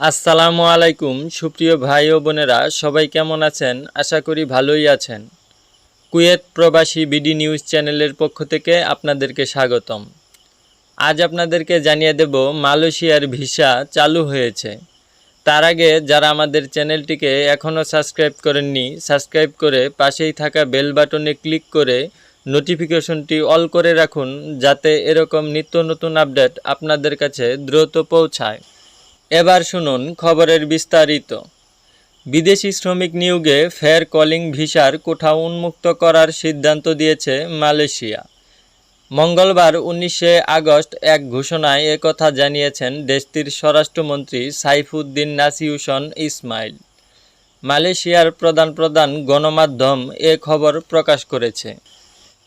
আসসালামু আলাইকুম, সুপ্রিয় ভাই ও বোনেরা, সবাই কেমন আছেন? আশা করি ভালোই আছেন। কুয়েত প্রবাসী বিডি নিউজ চ্যানেলের পক্ষ থেকে আপনাদেরকে স্বাগতম। আজ আপনাদেরকে জানিয়ে দেব, মালয়েশিয়ার ভিসা চালু হয়েছে। তার আগে যারা আমাদের চ্যানেলটিকে এখনও সাবস্ক্রাইব করেননি, সাবস্ক্রাইব করে পাশেই থাকা বেল বাটনে ক্লিক করে নোটিফিকেশনটি অল করে রাখুন, যাতে এরকম নিত্য নতুন আপডেট আপনাদের কাছে দ্রুত পৌঁছায়। এবার শুনুন খবরের বিস্তারিত। বিদেশি শ্রমিক নিয়োগে ফেয়ার কলিং ভিসার কোঠা উন্মুক্ত করার সিদ্ধান্ত দিয়েছে মালয়েশিয়া। মঙ্গলবার উনিশে আগস্ট এক ঘোষণায় একথা জানিয়েছেন দেশটির স্বরাষ্ট্রমন্ত্রী সাইফুদ্দিন নাসিউসন ইসমাইল। মালয়েশিয়ার প্রধান প্রধান গণমাধ্যম এ খবর প্রকাশ করেছে।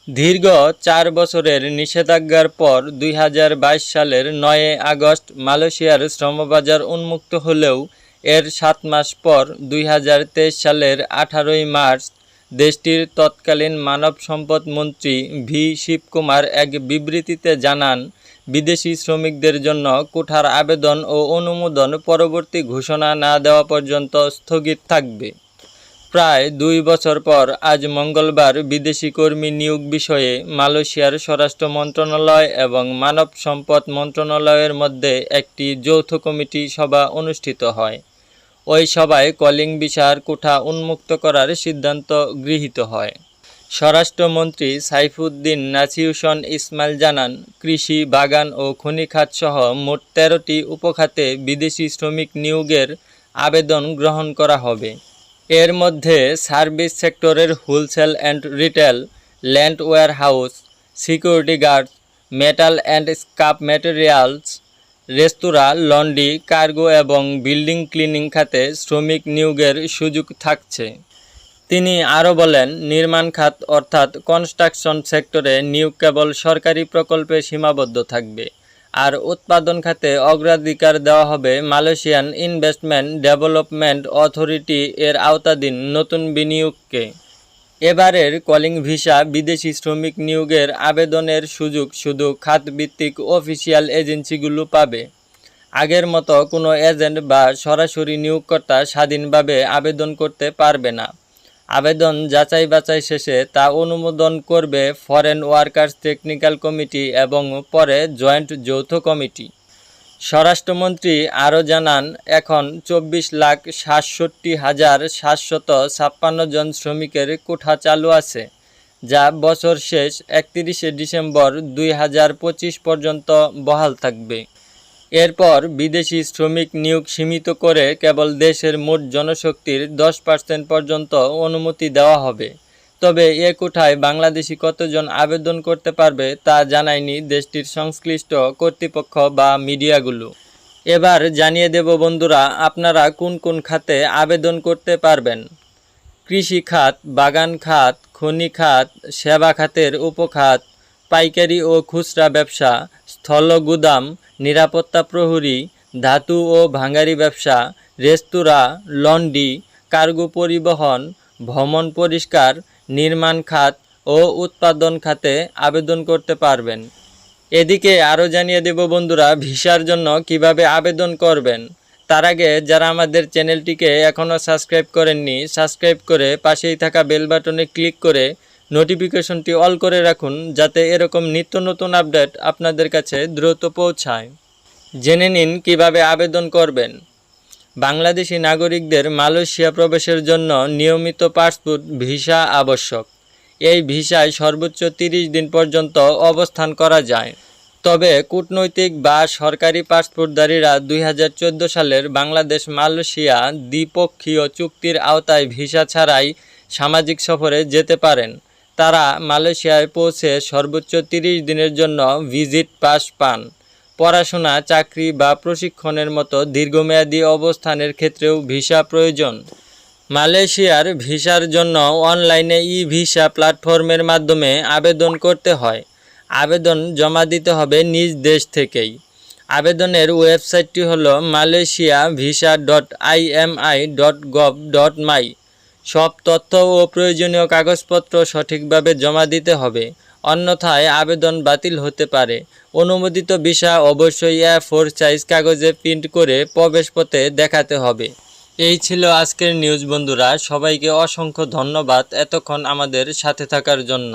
দীর্ঘ চার বছরের নিষেধাজ্ঞার পর দুই হাজার বাইশ সালের নয় আগস্ট মালয়েশিয়ার শ্রমবাজার উন্মুক্ত হলেও এর সাত মাস পর দুই হাজার তেইশ সালের আঠারোই মার্চ দেশটির তৎকালীন মানব সম্পদ মন্ত্রী ভি. শিবকুমার এক বিবৃতিতে জানান, বিদেশি শ্রমিকদের জন্য কোঠার আবেদন ও অনুমোদন পরবর্তী ঘোষণা না দেওয়া পর্যন্ত স্থগিত থাকবে। প্রায় দুই বছর পর আজ মঙ্গলবার বিদেশি কর্মী নিয়োগ বিষয়ে মালয়েশিয়ার স্বরাষ্ট্র মন্ত্রণালয় এবং মানব সম্পদ মন্ত্রণালয়ের মধ্যে একটি যৌথ কমিটি সভা অনুষ্ঠিত হয়। ওই সভায় কলিং ভিসার কোঠা উন্মুক্ত করার সিদ্ধান্ত গৃহীত হয়। স্বরাষ্ট্রমন্ত্রী সাইফুদ্দিন নাসিউসন ইসমাইল জানান, কৃষি, বাগান ও খনি খাতসহ মোট তেরোটি উপখাতে বিদেশি শ্রমিক নিয়োগের আবেদন গ্রহণ করা হবে। এর মধ্যে সার্ভিস সেক্টরের wholesale and retail, land warehouse, security guard, metal and scrap materials restaurant, laundry, cargo এবং বিল্ডিং ক্লিনিং খাতে শ্রমিক নিয়োগের সুযোগ থাকছে। তিনি আরও বলেন, নির্মাণ খাত অর্থাৎ কনস্ট্রাকশন সেক্টরে নিয়োগ কেবল সরকারি প্রকল্পে সীমাবদ্ধ থাকবে। আর উৎপাদন খাতে অগ্রাধিকার দেওয়া হবে মালয়েশিয়ান ইনভেস্টমেন্ট ডেভেলপমেন্ট অথরিটি এর আওতাধীন নতুন বিনিয়োগকে। এবারের কলিং ভিসা বিদেশি শ্রমিক নিয়োগের আবেদনের সুযোগ শুধু খাতভিত্তিক অফিসিয়াল এজেন্সিগুলো পাবে। আগের মতো কোনো এজেন্ট বা সরাসরি নিয়োগকর্তা স্বাধীনভাবে আবেদন করতে পারবে না। আবেদন যাচাই বাছাই শেষে তা অনুমোদন করবে ফরেন ওয়ার্কার্স টেকনিক্যাল কমিটি এবং পরে জয়েন্ট যৌথ কমিটি স্বরাষ্ট্রমন্ত্রী আরও জানান, এখন চব্বিশ লাখ সাতষট্টি হাজার সাতশত ছাপ্পান্ন জন শ্রমিকের কোঠা চালু আছে, যা বছর শেষ একত্রিশে ডিসেম্বর দুই হাজার পঁচিশ পর্যন্ত বহাল থাকবে। এরপর বিদেশি শ্রমিক নিয়োগ সীমিত করে কেবল দেশের মোট জনশক্তির দশ পার্সেন্ট পর্যন্ত অনুমতি দেওয়া হবে। তবে এ কোঠায় বাংলাদেশি কতজন আবেদন করতে পারবে তা জানায়নি দেশটির সংশ্লিষ্ট কর্তৃপক্ষ বা মিডিয়াগুলো। এবার জানিয়ে দেব বন্ধুরা, আপনারা কোন কোন খাতে আবেদন করতে পারবেন? কৃষি খাত, বাগান খাত, খনি খাত, সেবা খাতের উপখাত, পাইকারি ও খুচরা ব্যবসা স্থল গুদাম নিরাপত্তা প্রহরী, ধাতু ও ভাঙারি ব্যবসা, রেস্তোরাঁ, লন্ডি, কার্গো পরিবহন, ভ্রমণ পরিষ্কার, নির্মাণ খাত ও উৎপাদন খাতে আবেদন করতে পারবেন। এদিকে আরও জানিয়ে দেব বন্ধুরা, ভিসার জন্য কীভাবে আবেদন করবেন। তার আগে যারা আমাদের চ্যানেলটিকে এখনও সাবস্ক্রাইব করেননি, সাবস্ক্রাইব করে পাশেই থাকা বেল বাটনে ক্লিক করে নোটিফিকেশনটি অল করে রাখুন যাতে এরকম নিত্য নতুন আপডেট আপনাদের কাছে দ্রুত পৌঁছায়। জেনে নিন কীভাবে আবেদন করবেন। বাংলাদেশি নাগরিকদের মালয়েশিয়া প্রবেশের জন্য নিয়মিত পাসপোর্ট ভিসা আবশ্যক। এই ভিসায় সর্বোচ্চ তিরিশ দিন পর্যন্ত অবস্থান করা যায়। তবে কূটনৈতিক বা সরকারি পাসপোর্টধারীরা দুই হাজার চোদ্দ সালের বাংলাদেশ মালয়েশিয়া দ্বিপক্ষীয় চুক্তির আওতায় ভিসা ছাড়াই সামাজিক সফরে যেতে পারেন। তারা মালয়েশিয়ায় পৌঁছে সর্বোচ্চ তিরিশ দিনের জন্য ভিজিট পাস পান। পড়াশোনা, চাকরি বা প্রশিক্ষণের মতো দীর্ঘমেয়াদী অবস্থানের ক্ষেত্রেও ভিসা প্রয়োজন। মালয়েশিয়ার ভিসার জন্য অনলাইনে ই ভিসা প্ল্যাটফর্মের মাধ্যমে আবেদন করতে হয়। আবেদন জমা দিতে হবে নিজ দেশ থেকেই। আবেদনের ওয়েবসাইটটি হল Malaysia visa dot IMI dot gov dot my. সব তথ্য ও প্রয়োজনীয় কাগজপত্র সঠিকভাবে জমা দিতে হবে। অন্যথায় আবেদন বাতিল হতে পারে। অনুমোদিত ভিসা অবশ্যই এ ফোর সাইজ কাগজে প্রিন্ট করে প্রবেশপথে দেখাতে হবে। এই ছিল আজকের নিউজ বন্ধুরা। সবাইকে অসংখ্য ধন্যবাদ এতক্ষণ আমাদের সাথে থাকার জন্য।